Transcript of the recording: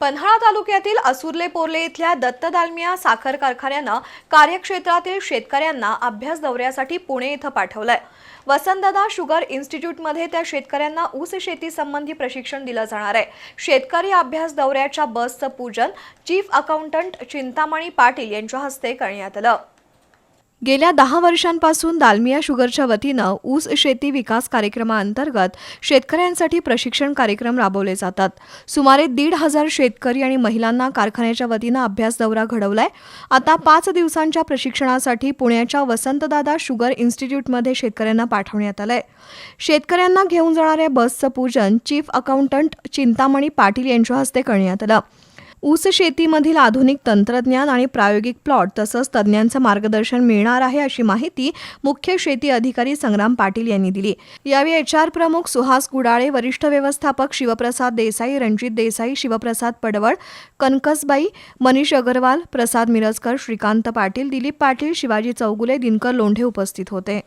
पन्हाळा तालुक्यातील असुर्ले पोर्ले इथल्या दत्त दालमिया साखर कारखान्यानं कार्यक्षेत्रातील शेतकऱ्यांना अभ्यास दौऱ्यासाठी पुणे इथं पाठवलंय. वसंतदादा शुगर इन्स्टिट्यूटमध्ये त्या शेतकऱ्यांना ऊस शेती संबंधी प्रशिक्षण दिलं जाणार आहे. शेतकरी अभ्यास दौऱ्याच्या बसचं पूजन चीफ अकाउंटंट चिंतामणी पाटील यांच्या हस्ते करण्यात आलं. गेल्या दहा वर्षांपासून दालमिया शुगरच्या वतीनं ऊस शेती विकास कार्यक्रमाअंतर्गत शेतकऱ्यांसाठी प्रशिक्षण कार्यक्रम राबवले जातात. सुमारे दीड हजार शेतकरी आणि महिलांना कारखान्याच्या वतीनं अभ्यास दौरा घडवलाय. आता पाच दिवसांच्या प्रशिक्षणासाठी पुण्याच्या वसंतदादा शुगर इन्स्टिट्यूटमध्ये शेतकऱ्यांना पाठवण्यात आलंय. शेतकऱ्यांना घेऊन जाणाऱ्या बसचं पूजन चीफ अकाउंटंट चिंतामणी पाटील यांच्या हस्ते करण्यात आलं. ऊस शेतीमधील आधुनिक तंत्रज्ञान आणि प्रायोगिक प्लॉट तसंच तज्ज्ञांचं मार्गदर्शन मिळणार आहे अशी माहिती मुख्य शेती अधिकारी संग्राम पाटील यांनी दिली. यावेळी एच आर प्रमुख सुहास गुडाळे वरिष्ठ व्यवस्थापक शिवप्रसाद देसाई रणजित देसाई शिवप्रसाद पडवळ कनकसबाई मनीष अगरवाल प्रसाद मिरजकर श्रीकांत पाटील दिलीप पाटील शिवाजी चौगुले दिनकर लोंढे उपस्थित होते.